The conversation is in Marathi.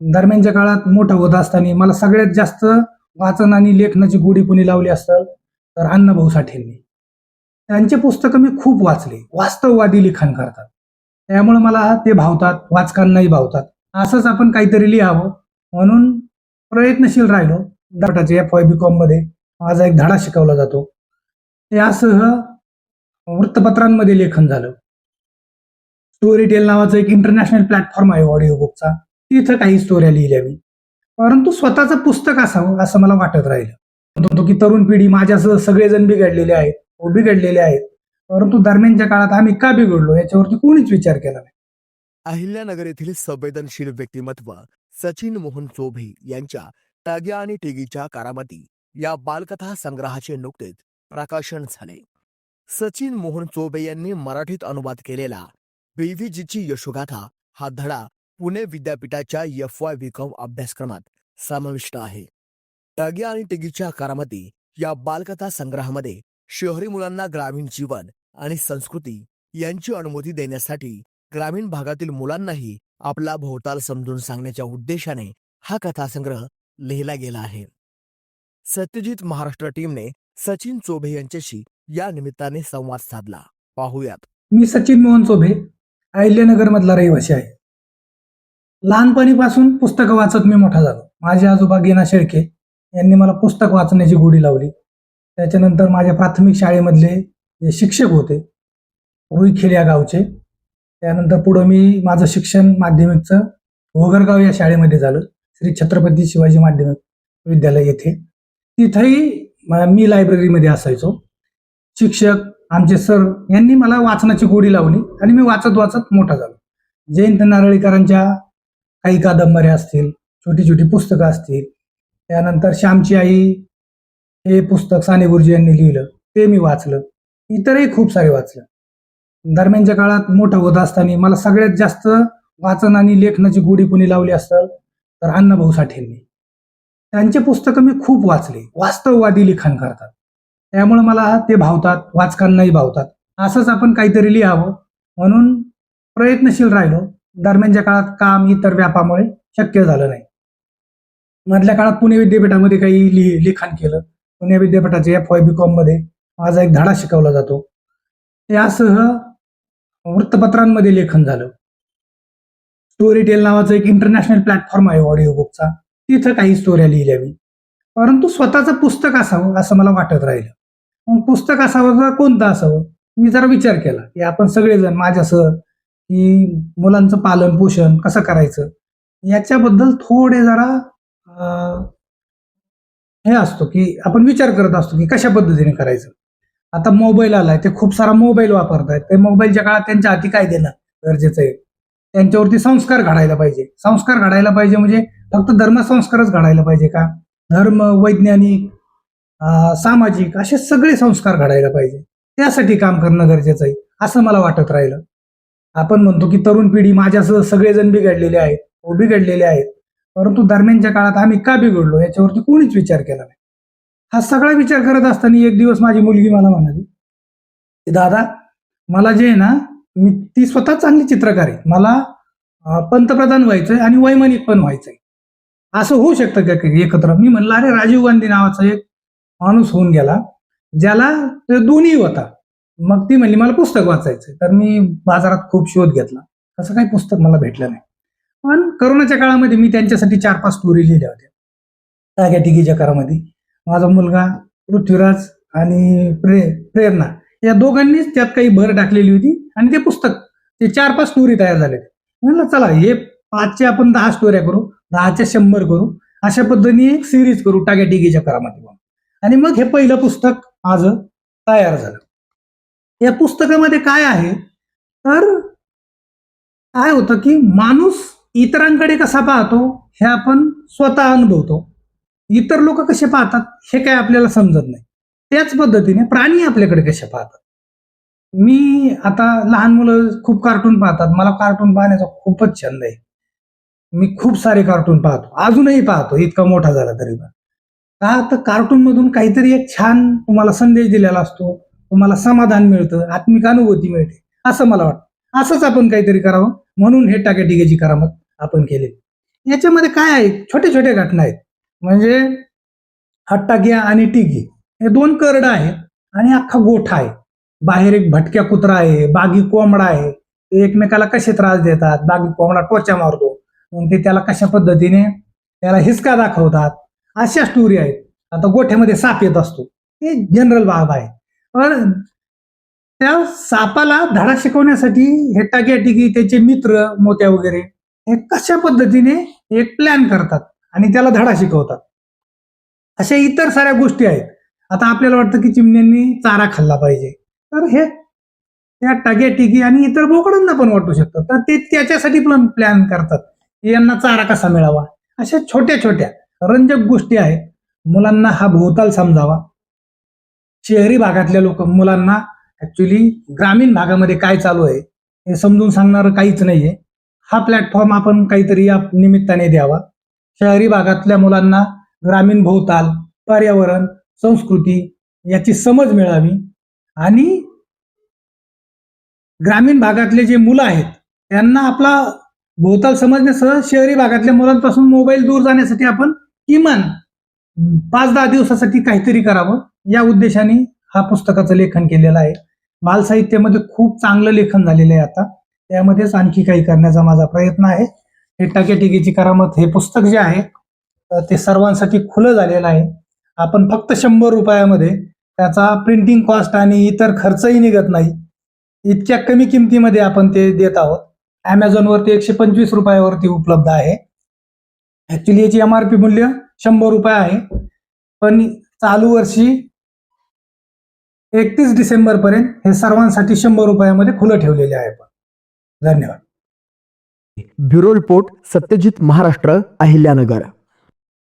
दरम्यानच्या काळात मोठं होत असताना मला सगळ्यात जास्त वाचन आणि लेखनाची गोडी कोणी लावली असतं तर अण्णाभाऊ साठेंनी. त्यांचे पुस्तकं मी खूप वाचले. वास्तववादी लिखाण करतात. त्यामुळे मला ते भावतात वाचकांनाही भावतात. असंच आपण काहीतरी लिहावं. म्हणून प्रयत्नशील राहिलो. दाटाचे एफ वाय बी कॉममध्ये माझा एक धडा शिकवला जातो. त्यासह वृत्तपत्रांमध्ये लेखन झालं. स्टोरी टेल नावाचं एक इंटरनॅशनल प्लॅटफॉर्म आहे ऑडिओ बुकचा तिथं काही स्टोऱ्या लिहिल्या मी. परंतु स्वतःचं पुस्तक असावं असं मला वाटत राहिलं. म्हणतो की तरुण पिढी माझ्यासह सगळेजण बिघडलेले आहेत व बिघडलेले आहेत. परंतु दरम्यानच्या काळात आम्ही का बिघडलो याच्यावरती कोणीच विचार केला नाही. अहिल्यानगर येथील संवेदनशील व्यक्तिमत्व सचिन मोहन चोभे यांच्या टाग्या आणि टिगीच्या कारामती या बालकथा संग्रहाचे नुकतेच प्रकाशन झाले. सचिन मोहन चोबे यांनी मराठीत अनुवाद केलेला बीव्हीजीची यशोगाथा हा धडा पुणे विद्यापीठाच्या एफ वाय बीकॉम अभ्यासक्रमात समाविष्ट आहे. टाग्या आणि टिगीच्या कारामती या बालकथा संग्रहामध्ये शहरी मुलांना ग्रामीण जीवन आणि संस्कृती यांची अनुमती देण्यासाठी ग्रामीण भागातील मुलांनाही आपला भोवताल समजून सांगण्याच्या उद्देशाने हा कथासंग्रह लिहिला गेला आहे. सत्यजित महाराष्ट्र टीमने सचिन चोभे यांच्याशी या निमित्ताने संवाद साधला. पाहूयात. मी सचिन मोहन चोभे अहिल्यानगर मधला रहिवासी आहे. लहानपणीपासून पुस्तकं वाचत मी मोठा झालो. माझे आजोबा गेना शेळके यांनी मला पुस्तक वाचण्याची गोडी लावली. त्याच्यानंतर माझ्या प्राथमिक शाळेमधले जे शिक्षक होते रुईखेड या गावचे. त्यानंतर पुढं मी माझं शिक्षण माध्यमिकचं घोगरगाव या शाळेमध्ये झालं. श्री छत्रपती शिवाजी माध्यमिक विद्यालय येथे. तिथंही मी लायब्ररीमध्ये असायचो. शिक्षक आमचे सर यांनी मला वाचनाची गोडी लावली आणि मी वाचत वाचत मोठा झालो. जयंत नारळीकरांच्या काही कादंबऱ्या असतील छोटी छोटी पुस्तकं असतील. त्यानंतर श्यामची आई हे पुस्तक साने गुरुजी यांनी लिहिलं ते मी वाचलं. इतरही खूप सारे वाचलं. दरम्यानच्या काळात मोठा होत असताना मला सगळ्यात जास्त वाचन आणि लेखनाची गोडी कोणी लावली असतं तर अण्णाभाऊ साठेंनी. त्यांचे पुस्तकं मी खूप वाचले. वास्तववादी लिखाण करतात. त्यामुळे मला ते भावतात वाचकांनाही भावतात. असंच आपण काहीतरी लिहावं. म्हणून प्रयत्नशील राहिलो. दरम्यानच्या काळात काम इतर व्यापामुळे शक्य झालं नाही. मधल्या काळात पुणे विद्यापीठामध्ये काही लि लिखाण केलं. पुणे विद्यापीठाचे एफ वाय बी कॉममध्ये माझा एक धडा शिकवला जातो. यासह वृत्तपत्रांमध्ये लेखन झालं. स्टोरी टेल नावाचं एक इंटरनॅशनल प्लॅटफॉर्म आहे ऑडिओ बुकचा तिथं काही स्टोऱ्या लिहिल्या मी परंतु स्वतःचं पुस्तक असावं असं मला वाटत राहिलं. मग पुस्तक असावं किंवा कोणतं असावं मी जरा विचार केला. की आपण सगळेजण माझ्यासह की मुलांचं पालन पोषण कसं करायचं? याच्याबद्दल थोडे जरा हे असतो की आपण विचार करत असतो की कशा पद्धतीने करायचं? आता मोबाईल आलाय ते खूप सारा मोबाईल वापरतायत. ते मोबाईलच्या काळात त्यांच्या हाती काय देणं गरजेचं आहे? त्यांच्यावरती संस्कार घडायला पाहिजे. संस्कार घडायला पाहिजे म्हणजे फक्त धर्मसंस्कारच घडायला पाहिजे का? धर्म वैज्ञानिक सामाजिक असे सगळे संस्कार घडायला पाहिजे. त्यासाठी काम करणं गरजेचं आहे असं मला वाटत राहिलं. आपण म्हणतो की तरुण पिढी माझ्यासह सगळेजण बिघडलेले आहेत व बिघडलेले आहेत. परंतु दरम्यानच्या काळात आम्ही का बिघडलो याच्यावरती कोणीच विचार केला नाही. हा सगळा विचार करत असताना एक दिवस माझी मुलगी मला म्हणाली की दादा मला जे आहे ना मी ती स्वतः चांगली चित्रकार आहे. मला पंतप्रधान व्हायचंय आणि वैमानिक पण व्हायचंय. असं होऊ शकतं का एकत्र? मी म्हणलं अरे राजीव गांधी नावाचा एक माणूस होऊन गेला ज्याला ते दोन्ही होता. मग ती म्हणली मला पुस्तक वाचायचं तर मी बाजारात खूप शोध घेतला. तसं काही पुस्तक मला भेटलं नाही. पण करोनाच्या काळामध्ये मी त्यांच्यासाठी चार पाच स्टोरी लिहिल्या होत्या टाक्या टिकीच्या काळामध्ये माझा मुलगा पृथ्वीराज आणि प्रे प्रेरणा या दोघांनीच त्यात काही भर टाकलेली होती आणि ते पुस्तक ते चार पाच स्टोरी तयार झाले म्हणलं चला हे पाचचे आपण दहा स्टोऱ्या करू दहाच्या शंभर करू. अशा पद्धतीने एक सिरीज करू टाक्या टिकीच्या काळामध्ये आणि मग हे पहिलं पुस्तक माझं तयार झालं. या पुस्तकामध्ये काय आहे? तर काय होतं की माणूस इतरांकडे कसा पाहतो हे आपण स्वतः अनुभवतो. इतर लोक कसे पाहतात हे काय आपल्याला समजत नाही. त्याच पद्धतीने प्राणी आपल्याकडे कसे पाहतात? मी आता लहान मुलं खूप कार्टून पाहतात. मला कार्टून पाहण्याचा खूपच छंद आहे. मी खूप सारे कार्टून पाहतो. अजूनही पाहतो इतका मोठा झाला तरी पण. का तर कार्टून मधून काहीतरी एक छान तुम्हाला संदेश दिलेला असतो. तुम्हाला समाधान मिळतं आत्मिक अनुभूती मिळते असं मला वाटतं. असंच आपण काहीतरी करावं. म्हणून हे टाक्या करामत आपण केली याच्यामध्ये काय आहे छोटे छोटे घटना आहेत. म्हणजे हट्टाग्या आणि टिगी. हे दोन करड आहेत आणि अख्खा गोठा आहे. बाहेर एक भटक्या कुत्रा आहे बागी कोंबडा आहे. ते एकमेकाला कसे त्रास देतात? बागी कोंबडा टोचा मारतो. मग ते त्याला कशा पद्धतीने त्याला हिसका दाखवतात? अशा स्टोरी आहेत. आता गोठ्यामध्ये साप येत असतो. हे जनरल बाब आहे पण त्या सापाला धडा शिकवण्यासाठी हे टाक्या टिकी त्याचे मित्र मोत्या वगैरे हे कशा पद्धतीने एक प्लॅन करतात आणि त्याला धडा शिकवतात? अशा इतर साऱ्या गोष्टी आहेत. आता आपल्याला वाटतं की चिमण्यांनी चारा खाल्ला पाहिजे. तर हे त्या टाग्या टिकी आणि इतर बोकडांना पण वाटू शकतं. तर ते त्याच्यासाठी पण प्लॅन करतात. यांना चारा कसा मिळावा? अशा छोट्या छोट्या रंजक गोष्टी आहेत. मुलांना हा भोवताल समजावा. शहरी भागातल्या लोक मुलांना ऍक्च्युली ग्रामीण भागामध्ये काय चालू आहे हे समजून सांगणारं काहीच नाहीये. हा प्लॅटफॉर्म आपण काहीतरी या निमित्ताने द्यावा. शहरी भागातल्या मुलांना ग्रामीण भोवताल पर्यावरण संस्कृती याची समज मिळावी आणि ग्रामीण भागातले जे मुलं आहेत त्यांना आपला भोवताल समजण्यासह शहरी भागातल्या मुलांपासून मोबाईल दूर जाण्यासाठी आपण किमान पाच दहा दिवसासाठी काहीतरी करावं. या उद्देशाने हा पुस्तकाचं लेखन केलेलं आहे. बाल साहित्यामध्ये खूप चांगलं लेखन झालेलं आहे आता. त्यामध्येच आणखी काही करण्याचा माझा प्रयत्न आहे. हे टाकेटिकीची करामत हे पुस्तक जे आहे ते सर्वांसाठी खुलं झालेलं आहे. आपण फक्त शंभर रुपयामध्ये त्याचा प्रिंटिंग कॉस्ट आणि इतर खर्चही निघत नाही. इतक्या कमी किमतीमध्ये आपण ते देत आहोत. ॲमेझॉनवरती एकशे पंचवीस रुपयावरती उपलब्ध आहे. ॲक्च्युली याची एम आर पी मूल्य शंभर रुपये आहे. पण चालू वर्षी एकतीस डिसेंबरपर्यंत हे सर्वांसाठी शंभर रुपयामध्ये खुलं ठेवलेले आहे धन्यवाद. Bureau report Satyajit Maharashtra Ahilyanagar.